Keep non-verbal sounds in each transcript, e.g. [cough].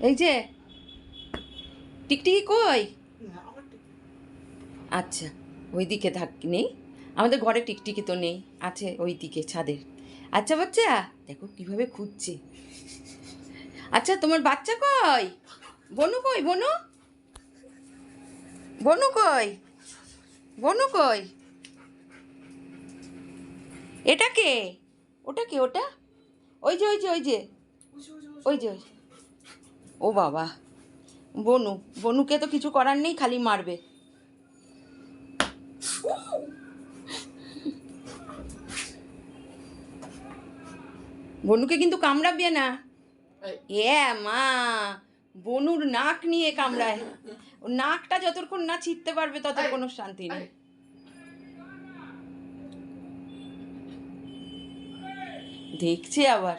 এই যে টিকটিকি কই? আচ্ছা ওই দিকে থাক নেই? আমাদের ঘরে টিকটিকি তো নেই আছে ওই দিকে ছাদের। আচ্ছা বাচ্চা দেখো কীভাবে খুঁজছে। আচ্ছা তোমার বাচ্চা কই? বনু কই বনু? বনু কই? বনু কই? এটা কে? ওটা কে ওটা? ওই যে ওই যে ওই যে। ওই যে ওই যে। ও বাবা, বনু, বনুকে তো কিছু করার নেই, খালি মারবে। বনুকে কিন্তু কামড়াবে না। এ মা, বনুর নাক নিয়ে কামড়ায়। ও নাকটা যতক্ষণ না ছিটতে পারবে, ততক্ষণ শান্তি নেই। দেখছে আবার।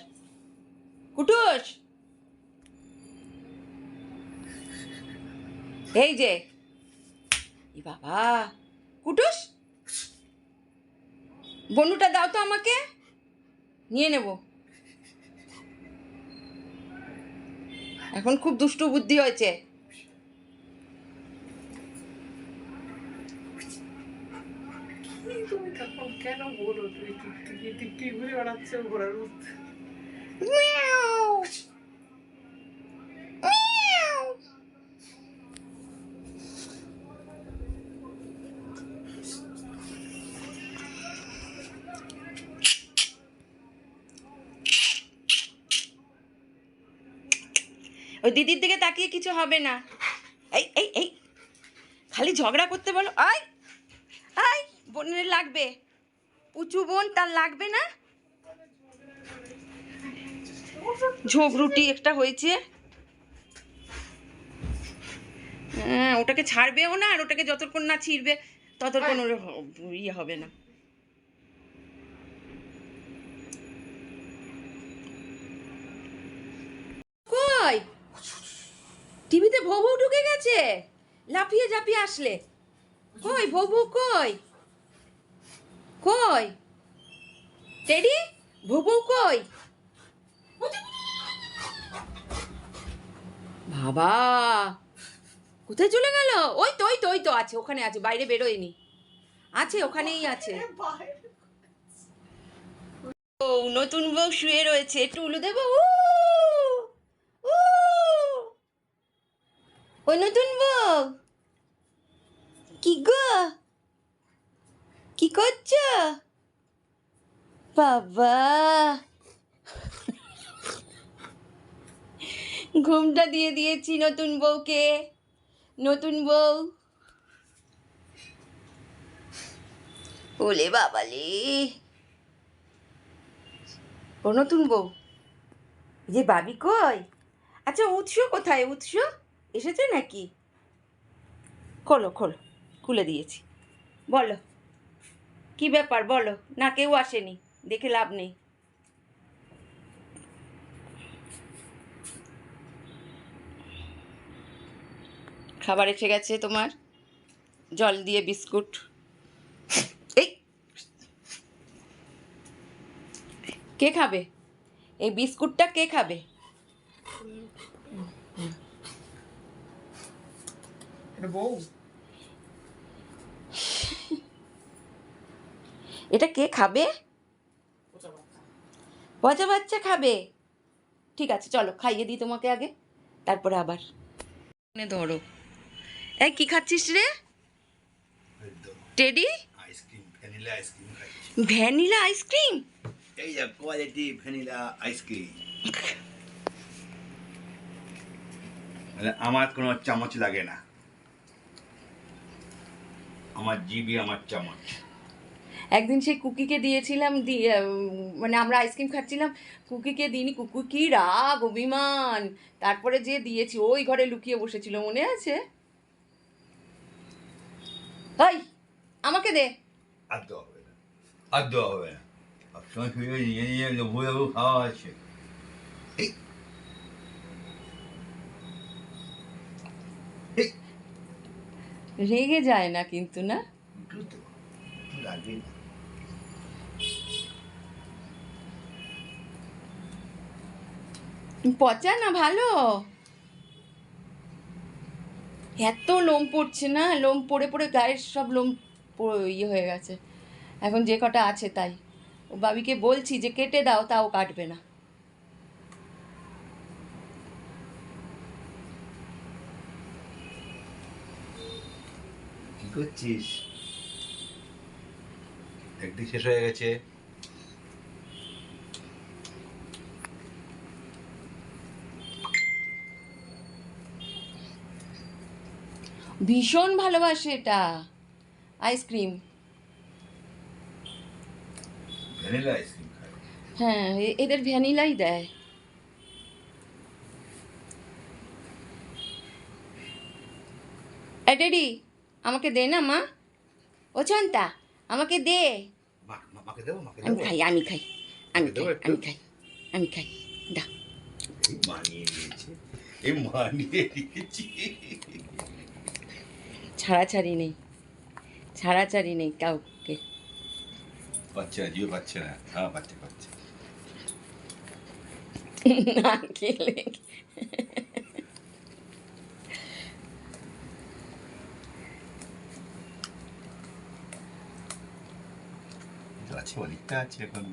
কুটুস! এই যে। এ বাবা। কুটুস? বনুটা দাও তো আমাকে। নিয়ে নেব। এখন খুব দুষ্টু বুদ্ধি হয়েছে। তুমি কেন বলো? টিকটিকি টিকটিকি ঘুরে বেড়াচ্ছে ঘোরার মধ্যে? ওই দিদির দিকে তাকিয়ে কিছু হবে না। এই এই এই। খালি ঝগড়া করতে বলো। আই আই, বোনের লাগবে। উঁচু বোন, তার লাগবে না? ঝোপ রুটি একটা হয়েছে। হ্যাঁ ওটাকে ছাড়বেও না, আর ওটাকে যতক্ষণ না ছিঁড়বে, ততক্ষণ ওর ইয়ে হবে না কই টিভিতে ভৌ ঢুকে গেছে। লাফিয়ে ঝাঁপিয়ে আসলে। কই ভৌ কই? কই? টেডি ভৌ কই? বাবা, কোথায় চলে গেল? ওই তো ওই তো ওই তো, আছে, ওখানে আছে, বাইরে বেরোয়নি। আছে, ওখানেই আছে। ও, নতুন বউ শুয়ে রয়েছে, একটু উলু দেবো ওই নতুন বউ? কি গো? কি করছ? বাবা। ঘুমটা দিয়ে দিয়েছি নতুন বউকে। নতুন বউ। ওলে বাবালে। ও নতুন বউ। যে বাবি কই? আচ্ছা উৎস কোথায়? উৎস? এসেছে নাকি? খোলো খোলো, খুলে দিয়েছি। বলো। কি ব্যাপার বলো? না, কেউ আসেনি। দেখে লাভ নেই। খাবার এসে গেছে তোমার? জল দিয়ে বিস্কুট। এই! কে খাবে? এই বিস্কুটটা কে খাবে এটা বউ [laughs] এটা কে খাবে? পচা বাচ্চা খাবে? ঠিক আছে চলো খাইয়ে দিই তোমাকে আগে তারপরে আবার। ধরো। এই কি খাচ্ছিস রে? Teddy? Ice cream vanilla ice cream vanilla ice cream? এই যে কোয়ালিটি ভ্যানিলা আইসক্রিম। [laughs] মানে আমার কোনো চামচ লাগে না। আমার জিবি আমার চামচ। একদিন সেই কুকিকে দিয়েছিলাম মানে আমরা আইসক্রিম খাচ্ছিলাম কুকিকে দিইনি কুকু কি রাগ অভিমান। তারপরে যে দিয়েছি ওই ঘরে লুকিয়ে বসেছিল মনে আছে? ওই আমাকে দে। আর দেওয়া হবে না আর দেওয়া হবে না। সবসময় নিয়ে নিয়ে খাওয়া আছে এই রেগে যায় না কিন্তু না? পচা না ভালো? এত লোম পড়ছে না? লোম পড়ে পড়ে গায়ের সব লোম ইয়ে হয়ে গেছে। এখন যে কটা আছে তাই। ও বাবিকে বলছি যে কেটে দাও তাও কাটবে না। করছিস? একদিক শেষ হয়ে গেছে। ভীষণ ভালোবাসে এটা। আইসক্রিম ভ্যানিলা আইসক্রিম হ্যাঁ এদের ভ্যানিলাই দেয়। এ ডেডি আমাকে দে না মা। ও চন্তা আমাকে দে। আমি খাই আমি খাই আমি খাই আমি খাই আমি খাই। দা ছাড়াছাড়ি নেই ছাড়াছাড়ি নেই কাউকে। না জিও হ্যাঁ পাচ্ছে পাচ্ছে না খেলে। আছে অনেকটা আছে এখন